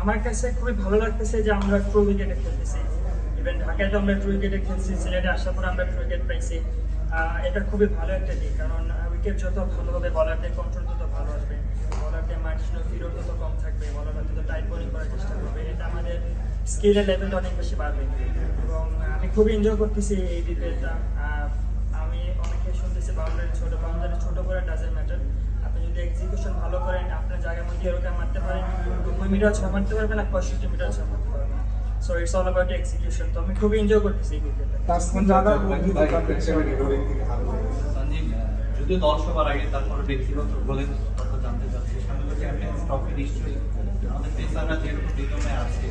আমার কাছে খুবই ভালো লাগতেছে যে আমরা ট্রু উইকেটে খেলতেছি। ইভেন ঢাকায় তো আমরা ট্রু উইকেটে খেলছি, সিলেটে আসার পর আমরা ট্রু উইকেট পাইছি। এটা খুবই ভালো একটা দিক, কারণ উইকেট যত ভালো হবে বলারদের কন্ট্রোল তত ভালো আসবে। বলারদের মার্জিনাল পিরিয়ড তত কম থাকবে, বলাররা তত টাইট বোলিং করার চেষ্টা করবে। এটা আমাদের স্কিলের লেভেলটা অনেক বেশি বাড়বে। এবং আমি খুবই এনজয় করতেছি এই বিপিএলটা নব্বই মিটার ছয় মারতে পারবেন আর পঁয়ষট্টি মিটার ছয় মারতে পারবেন so it's all about execution তো আমি খুবই এনজয় করতেছি যদিও দল সবার আগে তারপরে ব্যক্তিগত বলে কথা জানতে চাচ্ছি। স্বামীকে চ্যাম্পিয়ন্স ট্রফি নিশ্চয়ই আমাদের পেসাররা যেরকম রিদমে আছে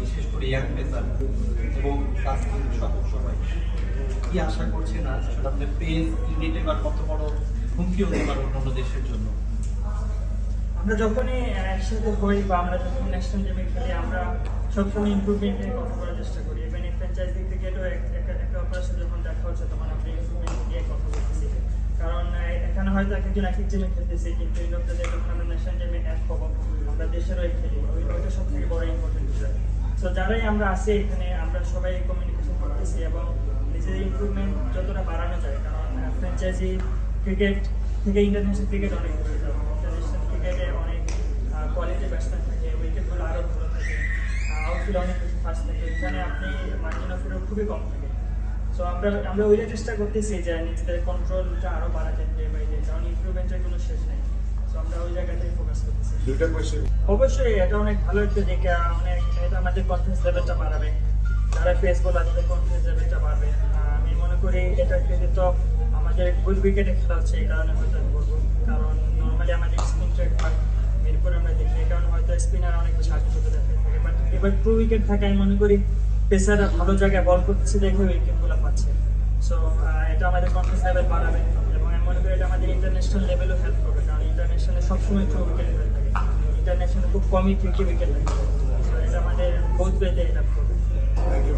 বিশেষ করে ইয়াং পেসার এবং তাসকিন সবাই কি আশা করছেন আজ? আমাদের পেস ইউনিট এবার কত বড় হুমকি হতে পারে অন্যান্য দেশের জন্য? আমরা যখনই একসাথে হই বা আমরা যখন ন্যাশনাল টিমে খেলি, আমরা সবসময় ইম্প্রুভমেন্ট নিয়ে কথা বলার চেষ্টা করি। ইভেন এই ফ্র্যাঞ্চাইজ থেকেও একটা অপারেশন যখন দেখা হচ্ছে, তখন আমরা ইমপ্রুভমেন্ট নিয়ে কথা বলতেছি। কারণ এখানে হয়তো এক একজন এক এক টিমে খেলতেছি, কিন্তু এই লোকটা যখন আমরা ন্যাশনাল টিমে এক হব আমরা দেশের হয়ে খেলি। ওই ওইটা সব থেকে বড় ইম্পর্টেন্ট বিষয়। সো যারাই আমরা আছি এখানে, আমরা সবাই কমিউনিকেশন করতেছি এবং নিজেদের ইম্প্রুভমেন্ট যতটা বাড়ানো যায়। কারণ ফ্র্যাঞ্চাইজি ক্রিকেট থেকে ইন্টারন্যাশনাল ক্রিকেট অনেক দূরে যাবে ইন্টারন্যাশনাল ক্রিকেটে অনেক কোয়ালিটি ব্যাটসম্যান থাকে উইকেটগুলো আরও ভালো থাকে আউটফিল্ড অনেক বেশি ফাস্ট থাকে এখানে আপনি মার্জিন অফ এরর খুবই কম থাকে। সো আমরা আমরা ওইটা চেষ্টা করতেছি যে নিজেদের কন্ট্রোলটা আরও বাড়াতে ডে বাই ডে কারণ ইমপ্রুভমেন্টের কোনো শেষ নেই। সো আমরা ওই জায়গাটাই ফোকাস করতেছি। দুইটা কোয়েশ্চেন অবশ্যই এটা অনেক ভালো একটা দিক অনেক এটা আমাদের কনফিডেন্স লেভেলটা বাড়াবে। যারা ফেস বল তাদের কনফিডেন্স লেভেলটা বাড়বে। আমি মনে করি এটা তো আমাদের গুড উইকেটে খেলা হচ্ছে এই কারণে হয়তো আমি বলব। কারণ নর্মালি আমাদের স্পিন ট্রেক হয় মিরপুর আমরা দেখি এই কারণে হয়তো আগে হতে দেখা থাকে বাট এবার টু উইকেট থাকায় মনে করি পেসাররা ভালো জায়গায় বল করতেছে দেখে উইকেটগুলো পাচ্ছে। সো এটা আমাদের কনফিডেন্স লেভেল বাড়াবে এবং আমি মনে করি এটা আমাদের ইন্টারন্যাশনাল লেভেলও হেল্প করবে কারণ ইন্টারন্যাশনালে সবসময় টু উইকেট থাকে। ইন্টারন্যাশনালে খুব কমই ফিফটি উইকেট থাকে So, এটা আমাদের বহুত ওয়েতে হেল্প করবে। Thank you